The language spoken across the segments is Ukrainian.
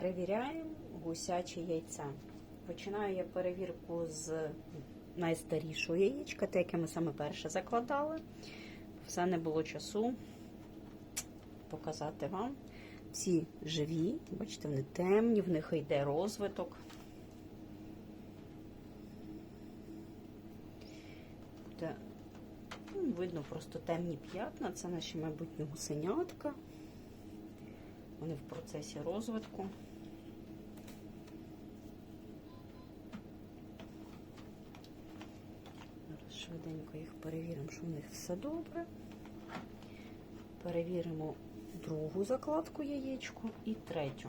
Перевіряємо гусяче яйце. Починаю я перевірку з найстарішого яєчка, те, яке ми саме перше закладали. Все не було часу показати вам. Ці живі, бачите, вони темні, в них йде розвиток. Ну, видно просто темні п'ятна, це наші майбутні гусенятка. Вони в процесі розвитку. Зараз швиденько їх перевіримо, що в них все добре. Перевіримо другу закладку яєчку і третю.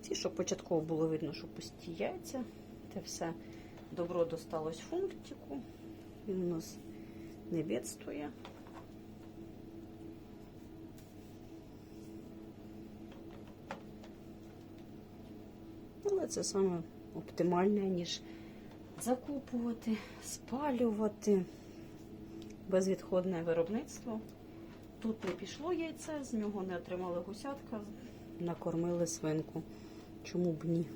Ці, що початково було видно, що пусті яйця, це все добро досталось функтику. Він у нас не бідствує. Це саме оптимальне, ніж закупувати, спалювати безвідходне виробництво. Тут не пішло яйце, з нього не отримали гусятка, накормили свинку. Чому б ні?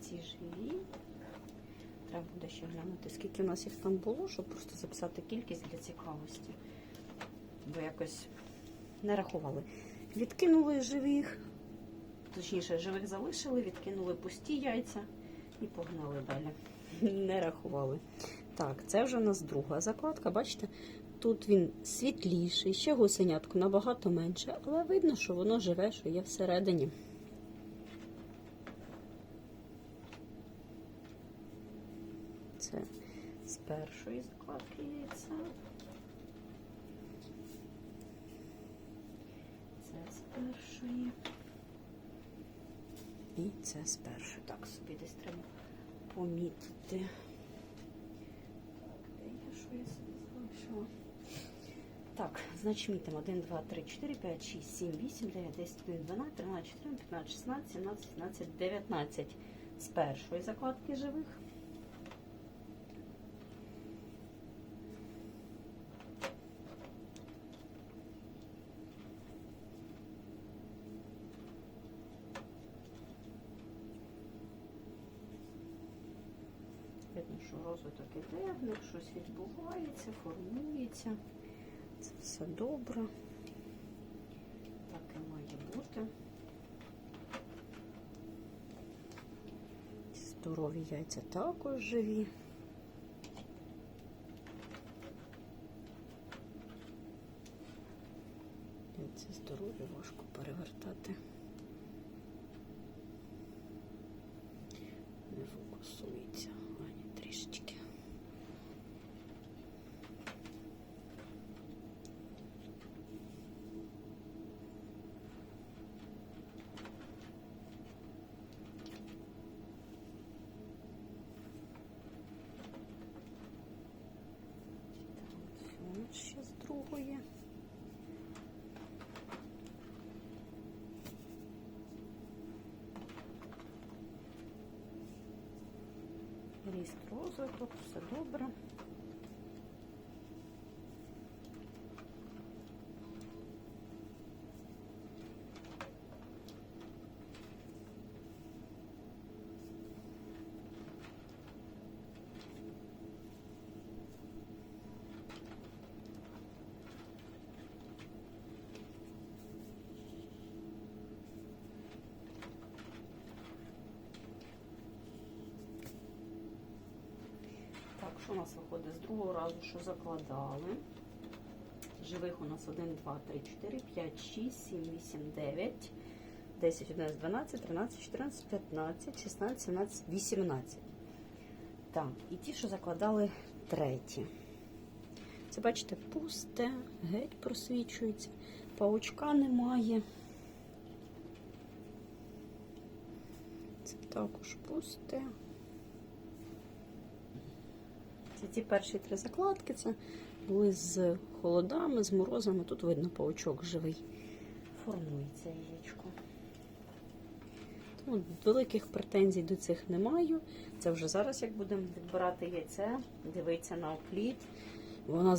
Ці живі. Треба буде ще глянути, скільки в нас їх там було, щоб просто записати кількість для цікавості. Бо якось не рахували. Відкинули живих, точніше, живих залишили, відкинули пусті яйця і погнали далі. Не рахували. Так, це вже у нас друга закладка. Бачите, тут він світліший, ще гусенятку набагато менше, але видно, що воно живе, що є всередині. Це з першої закладки яйця. Це з першої. І це з першої. Так, собі десь треба помітити. Я що я собі залишила? Так, значить мітимо 1, 2, 3, 4, 5, 6, 7, 8, 9, 10, 11, 12, 13, 14, 15, 16, 17, 17, 19. З першої закладки живих. Видно, що розвиток іде, щось відбувається, формується. Це все добре. Так і має бути. Здорові яйця також живі. Яйця здорові, важко перевертати. Ще з другої. Ріст розвиток, все добре. Що у нас виходить з другого разу, що закладали? Живих у нас 1, 2, 3, 4, 5, 6, 7, 8, 9, 10, 11, 12, 13, 14, 15, 16, 17, 18. Так, і ті, що закладали треті. Це, бачите, пусте, геть просвічується, паучка немає. Це також пусте. Це ті перші три закладки, це були з холодами, з морозами. Тут видно паучок живий. Формується яєчко. Тому великих претензій до цих не маю. Це вже зараз, як будемо відбирати яйце, дивитися на опліт. Вона